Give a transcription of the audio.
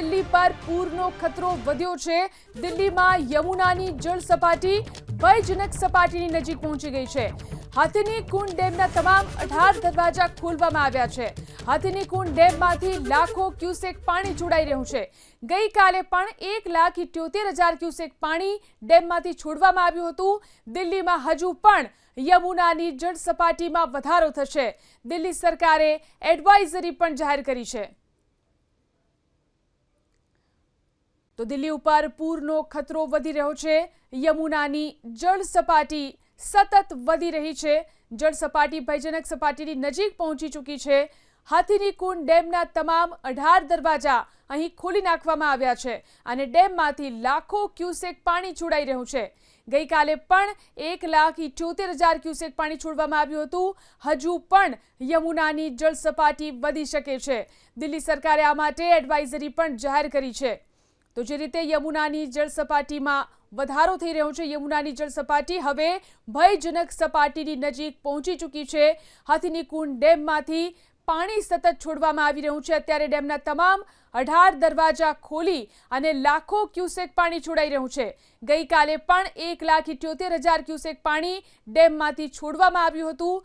દિલ્હી પર પૂરનો ખતરો વધ્યો છે. દિલ્હીમાં યમુનાની જળ સપાટી ભયજનક સપાટીની નજીક પહોંચી ગઈ છે. હાથીની કુંડ ડેમના તમામ અઢાર દરવાજા ખોલવામાં આવ્યા છે. હાથીની કુંડ ડેમમાંથી લાખો ક્યુસેક પાણી છોડાઈ રહ્યું છે. ગઈકાલે પણ એક લાખ ઇઠ્યોતેર હજાર ક્યુસેક પાણી ડેમમાંથી છોડવામાં આવ્યું હતું. દિલ્હીમાં હજુ પણ યમુનાની જળ સપાટીમાં વધારો થશે. દિલ્હી સરકારે એડવાઇઝરી પણ જાહેર કરી છે. તો દિલ્હી ઉપર પૂરનો ખતરો વધી રહ્યો છે. યમુનાની જળ સપાટી સતત વધી રહી છે. જળ સપાટી ભયજનક સપાટીની નજીક પહોંચી ચૂકી છે. હાથીની કુંડ ડેમના તમામ અઢાર દરવાજા અહીં ખોલી નાખવામાં આવ્યા છે અને ડેમમાંથી લાખો ક્યુસેક પાણી છોડાઈ રહ્યું છે. ગઈકાલે પણ એક લાખ ઇઠ્યોતેર હજાર ક્યુસેક પાણી છોડવામાં આવ્યું હતું. હજુ પણ યમુનાની જળ સપાટી વધી શકે છે. દિલ્હી સરકારે આ માટે એડવાઇઝરી પણ જાહેર કરી છે. તો જે રીતે યમુનાની જળ સપાટીમાં વધારો થઈ રહ્યો છે, યમુનાની જળ સપાટી હવે ભયજનક સપાટીની નજીક પહોંચી ચૂકી છે. હાથીની કુંડ ડેમમાંથી પાણી સતત છોડવામાં આવી રહ્યું છે. અત્યારે ડેમના તમામ અઢાર દરવાજા ખોલી અને લાખો ક્યુસેક પાણી છોડાઈ રહ્યું છે. ગઈકાલે પણ એક લાખ ઇઠ્યોતેર હજાર ક્યુસેક પાણી ડેમમાંથી છોડવામાં આવ્યું હતું.